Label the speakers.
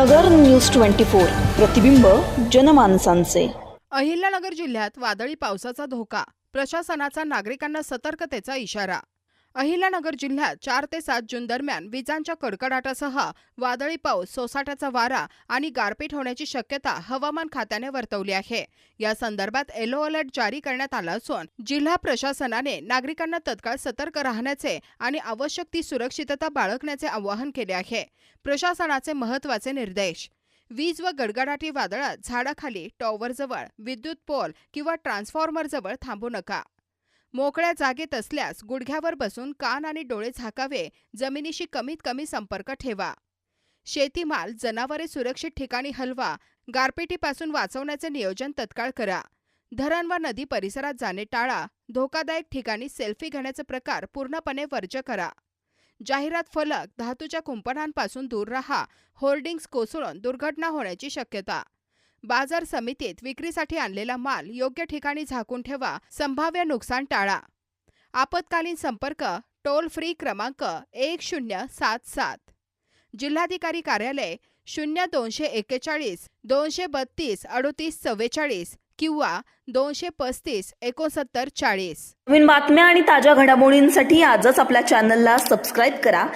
Speaker 1: नगर news twenty four प्रतिबिंब जनमानसांचे.
Speaker 2: अहिल्यानगर जिल्ह्यात वादळी पावसाचा धोका प्रशासनाचा नागरिकांना सतर्कतेचा इशारा. अहिल्यानगर जिल्ह्यात चार ते सात जून दरम्यान विजांच्या कडकडाटासह वादळी पाऊस सोसाट्याचा वारा आणि गारपीट होण्याची शक्यता हवामान खात्याने वर्तवली आहे. या संदर्भात येलो अलर्ट जारी करण्यात आला असून जिल्हा प्रशासनाने नागरिकांना तत्काळ सतर्क राहण्याचे आणि आवश्यक ती सुरक्षितता बाळगण्याचे आवाहन केले आहे. प्रशासनाचे महत्त्वाचे निर्देश. वीज व गडगडाटी वादळात झाडाखाली टॉवरजवळ विद्युत पोल किंवा ट्रान्सफॉर्मरजवळ थांबू नका. मोकळ्या जागेत असल्यास गुडघ्यावर बसून कान आणि डोळे झाकावे जमिनीशी कमीत कमी संपर्क ठेवा. शेतीमाल जनावरे सुरक्षित ठिकाणी हलवा गारपिटीपासून वाचवण्याचे नियोजन तत्काळ करा. धरण व नदी परिसरात जाणे टाळा धोकादायक ठिकाणी सेल्फी घेण्याचे प्रकार पूर्णपणे वर्ज्य करा. जाहिरात फलक धातूच्या कुंपणांपासून दूर राहा होर्डिंग्स कोसळून दुर्घटना होण्याची शक्यता. बाजार समितीत विक्रीसाठी आणलेला माल योग्य ठिकाणी झाकून ठेवा संभाव्य नुकसान टाळा. आपत्कालीन संपर्क टोल फ्री क्रमांक एक शून्य सात सात. जिल्हाधिकारी कार्यालय शून्य दोनशे एक्केचाळीस दोनशे बत्तीस अडोतीस चव्वेचाळीस किंवा दोनशे पस्तीस एकोणसत्तर चाळीस.
Speaker 1: नवीन बातम्या आणि ताज्या घडामोडींसाठी आजच आपल्या चॅनलला सबस्क्राईब करा.